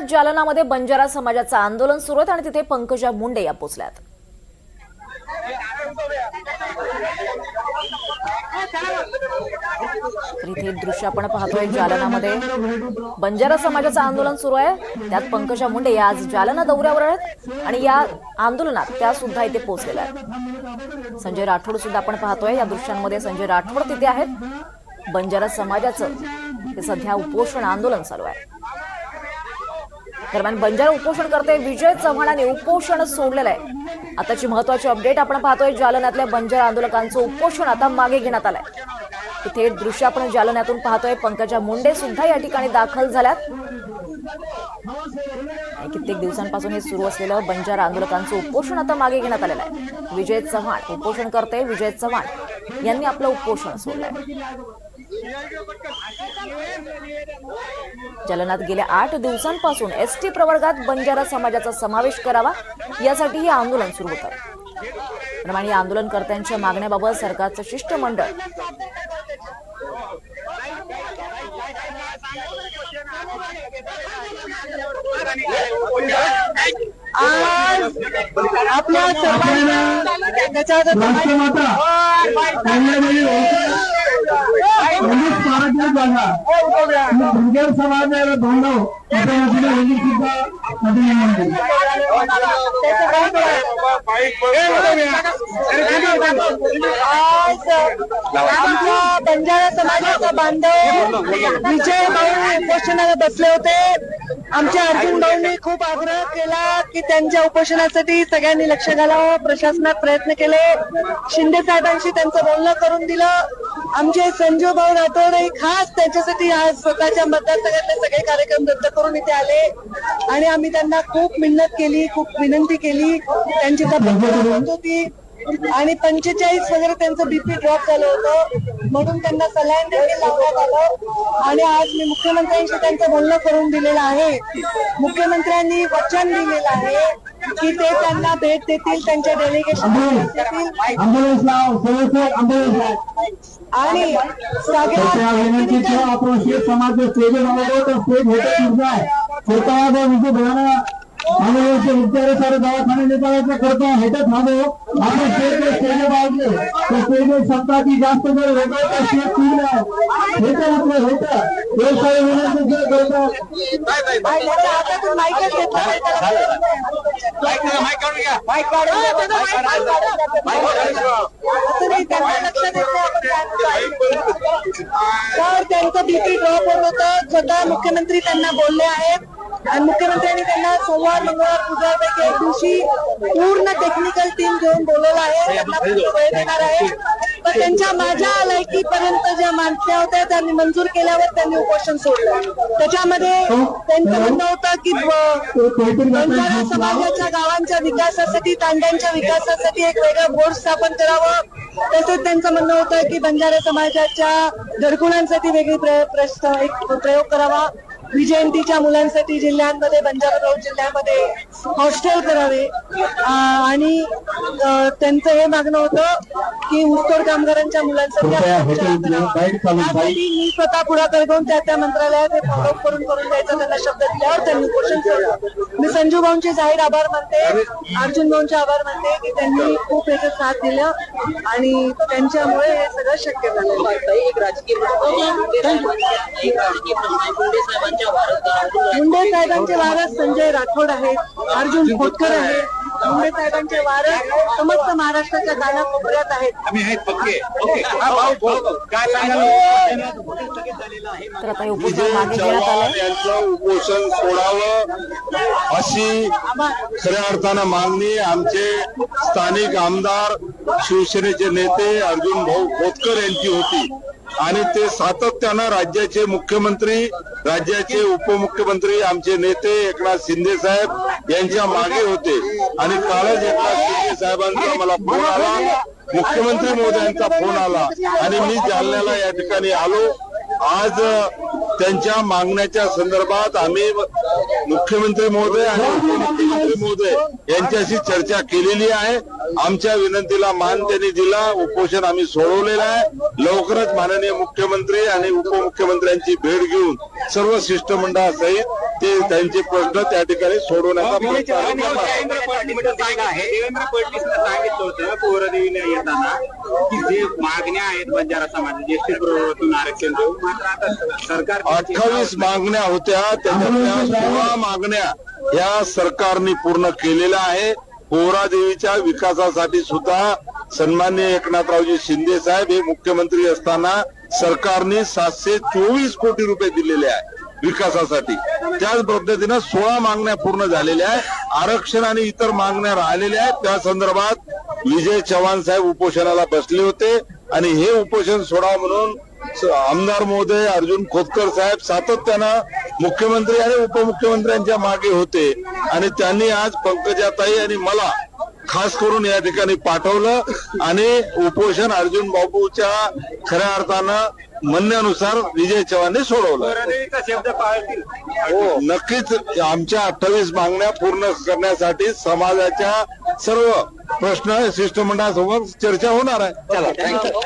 जालनामध्ये बंजारा समाजाचं आंदोलन सुरू आहे आणि तिथे पंकजा मुंडे या पोचल्यात. इथे दृश्य आपण पाहतोय जालनामध्ये बंजारा समाजाचं आंदोलन सुरू आहे. त्यात पंकजा मुंडे या आज जालना दौऱ्यावर आहेत आणि या आंदोलनात त्या सुद्धा इथे पोहोचलेल्या आहेत. संजय राठोड सुद्धा आपण पाहतोय. या दृश्यांमध्ये संजय राठोड तिथे आहेत. बंजारा समाजाचं हे सध्या उपोषण आंदोलन चालू आहे. दरम्यान बंजारा उपोषण करते विजय चव्हाणांनी उपोषण सोडलेलं आहे. आताची महत्वाची अपडेट आपण पाहतोय. जालन्यातल्या बंजारा आंदोलकांचं उपोषण आता मागे घेण्यात आलंय. इथे दृश्य आपण जालन्यातून पाहतोय. पंकजा मुंडे सुद्धा या ठिकाणी दाखल झाल्यात. आणि कित्येक दिवसांपासून हे सुरू असलेलं बंजारा आंदोलकांचं उपोषण आता मागे घेण्यात आलेलं आहे. विजय चव्हाण उपोषण करते विजय चव्हाण यांनी आपलं उपोषण सोडलंय. जालन्यात गेल्या आठ दिवसांपासून एस टी प्रवर्गात बंजारा समाजाचा समावेश करावा यासाठी हे आंदोलन सुरू होतं. दरम्यान या आंदोलनकर्त्यांच्या मागण्याबाबत सरकारचं शिष्टमंडळ आज आपल्या धनगर समाज बांधव आमच्या बंजारा समाजाचा बांधव विजय भाऊ उपोषणाला बसले होते. आमच्या अर्जुन भाऊंनी खूप आग्रह केला की त्यांच्या उपोषणासाठी सगळ्यांनी लक्ष घालावं. प्रशासनात प्रयत्न केले. शिंदे साहेबांशी त्यांचं बोलणं करून दिलं. आमचे संजू भाऊ राठोड खास त्यांच्यासाठी आज स्वतःच्या मतदारसंघातले सगळे कार्यक्रम रद्द करून इथे आले. आणि आम्ही त्यांना खूप मेहनत केली खूप विनंती केली. त्यांची तब्येत होती. आणि पंचेचाळीस वगैरे त्यांचं बीपी ड्रॉप झालं होतं. म्हणून त्यांना सलाईन देखील लावण्यात आलं. आणि आज मी मुख्यमंत्र्यांशी त्यांचं बोलणं करून दिलेलं आहे. मुख्यमंत्र्यांनी वचन दिलेलं आहे की ते त्यांना भेट देतील त्यांच्या डेलिगेशन आणि सगळ्या समाज स्टेज होते आहे स्वतः जर म्हणजे बघायला आम्ही विचारे सारे दवाखाने नेता करतो ह्याच्यात थांबो आपण स्टेज स्टेज बाजले तर स्टेज समजा की जास्त जर होत तर स्टेज पूर्ण होतं आपलं होतं हे सारे विनंती जे करतो आणि त्याच्या हातातून माईकच घेतला नाही त्याला. माईक काढून घ्या. त्याचा माईक काढून. असं नाही, त्यांचं लक्ष देत नाही आपण तर त्यांचं बीपी ड्रॉप होत होतं स्वतः मुख्यमंत्री त्यांना बोलले आहेत आणि मुख्यमंत्र्यांनी त्यांना सोमवार मंगळवार बुधवारपैकी एक दिवशी पूर्ण टेक्निकल टीम घेऊन बोलवलं आहे. त्यांना पूर्ण वेळ देणार आहे. पण त्यांच्या माझ्या लायकीपर्यंत ज्या मागण्या होत्या त्यांनी मंजूर केल्यावर त्यांनी उपोषण सोडलं. त्याच्यामध्ये त्यांचं म्हणणं होतं की बंजारा समाजाच्या गावांच्या विकासासाठी तांड्यांच्या विकासासाठी एक वेगळं बोर्ड स्थापन करावं. तसेच त्यांचं म्हणणं होतं की बंजारा समाजाच्या घरकुलांसाठी वेगळी प्र- प्रश्न एक प्रयोग करावा. विजयंतीच्या मुलांसाठी जिल्ह्यांमध्ये बंजारा रोड जिल्ह्यामध्ये हॉस्टेल करावे. आणि त्यांचं हे मागणं होतं की ऊसतोड कामगारांच्या मुलांसाठी मी स्वतः पुढाकार घेऊन त्या त्या मंत्रालयात हे फॉलो करून करून द्यायचा त्यांना शब्द दिल्यावर त्यांनी उपोषण सोडलं मी संजू भाऊंचे जाहीर आभार मानते. अर्जुन भाऊंचे आभार मानते की त्यांनी खूप याचं साथ दिलं आणि त्यांच्यामुळे हे सगळं शक्य झालं एक राजकीय एक राजकीय प्रश्न मुंडे साहेबांचे वारस संजय राठोड आहेत अर्जुन खोतकर आहे. मुंडे साहेबांचे वारस समस्त महाराष्ट्राच्या कानाकोपऱ्यात आहेत. आम्ही आहेत पक्के. ओके. हा भाऊ बोल काय सांगाल? तर आता हे उपोषण मागे घेण्यात आलंय. यांचं उपोषण सोडावं अशी खऱ्या अर्थानं मागणी आमचे स्थानिक आमदार शिवसेनेचे नेते अर्जुन भाऊ खोतकर यांची होती. आणि ते सातत्यानं राज्याचे मुख्यमंत्री राज्याचे उपमुख्यमंत्री आमचे नेते एकनाथ शिंदे साहेब यांच्या मागे होते. आणि कालच एकनाथ शिंदे साहेबांचा मला फोन आला. मुख्यमंत्री मोदयांचा फोन आला. आणि मी जालन्याला या ठिकाणी आलो. आज त्यांच्या मागण्याच्या संदर्भात आम्ही मुख्यमंत्री महोदय आणि उपमुख्यमंत्री महोदय यांच्याशी चर्चा केलेली आहे. आमच्या विनंतीला मान त्यांनी दिला. उपोषण आम्ही सोडवलेलं आहे. लवकरच माननीय मुख्यमंत्री आणि उपमुख्यमंत्र्यांची भेट घेऊन सर्व शिष्टमंडळासहित ते त्यांचे प्रश्न त्या ठिकाणी सोडवण्याचा. देवेंद्र फडणवीस आहे देवेंद्र फडणवीसनं सांगितलं होतं पोरदेवीला येताना की जे मागण्या आहेत बंजारा समाजाच्या एसटी प्रवर्तन आरक्षण देऊ मात्र आता सरकार अठ्ठावीस मागण्या होत्या त्याच्यातल्या सोळा मागण्या या सरकारने पूर्ण केलेल्या आहे. पोहरादेवीच्या विकासासाठी सुद्धा सन्मान्य एकनाथरावजी शिंदे साहेब हे मुख्यमंत्री असताना सरकारने सातशे चोवीस कोटी रुपये दिलेले आहे विकासासाठी. त्याच पद्धतीनं सोळा मागण्या पूर्ण झालेल्या आहेत. आरक्षण आणि इतर मागण्या राहिलेल्या आहेत. त्या संदर्भात विजय चव्हाण साहेब उपोषणाला बसले होते. आणि हे उपोषण सोडावं म्हणून आमदार महोदय अर्जुन खोतकर साहेब सातत्यानं मुख्यमंत्री आणि उपमुख्यमंत्र्यांच्या मागे होते. आणि त्यांनी आज पंकजाताई आणि मला खास करून या ठिकाणी पाठवलं आणि उपोषण अर्जुन बाबूच्या खऱ्या अर्थानं म्हणण्यानुसार विजय चव्हाणने सोडवलं. हो नक्कीच आमच्या अठ्ठावीस मागण्या पूर्ण करण्यासाठी समाजाच्या सर्व प्रश्न शिष्टमंडळासोबत चर्चा होणार आहे. चला थँक्यू